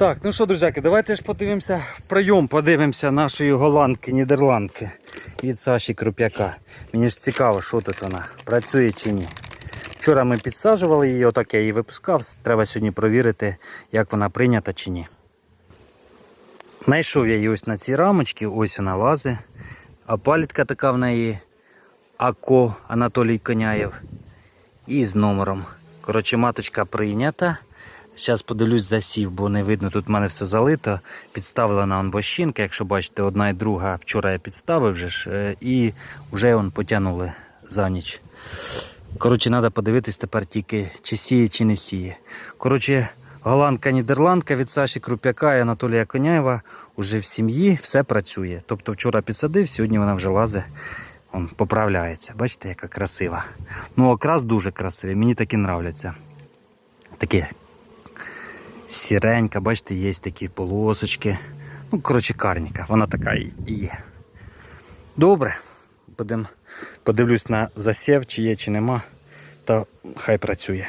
Так, ну що, друзяки, давайте ж подивимося прийом, подивимося нашої голландки, нідерландки від Саші Круп'яка. Мені ж цікаво, що тут вона, працює чи ні. Вчора ми підсаджували її, отак я її випускав. Треба сьогодні провірити, як вона прийнята чи ні. Знайшов я її ось на цій рамочці, ось вона лази. А палітка така в неї АКО Анатолій Коняєв. І з номером. Коротше, маточка прийнята. Зараз подивлюсь засів, бо не видно, тут в мене все залито. Підставлена он якщо бачите, одна і друга. Вчора я підставив вже ж, е, і вже он потягнули за ніч. Коротше, треба подивитись тепер тільки, чи сіє, чи не сіє. Коротше, голландка нідерландка від Саші Круп'яка і Анатолія Коняєва вже в сім'ї все працює. Тобто вчора підсадив, сьогодні вона вже лазить, он, поправляється. Бачите, яка красива. Ну, окрас дуже красивий, мені такі нравляться. Такі сіренька, бачите, є такі полосочки. Ну, коротше, карніка, вона така і є. Добре. Будем, подивлюсь на засів, чи є, чи нема, та хай працює.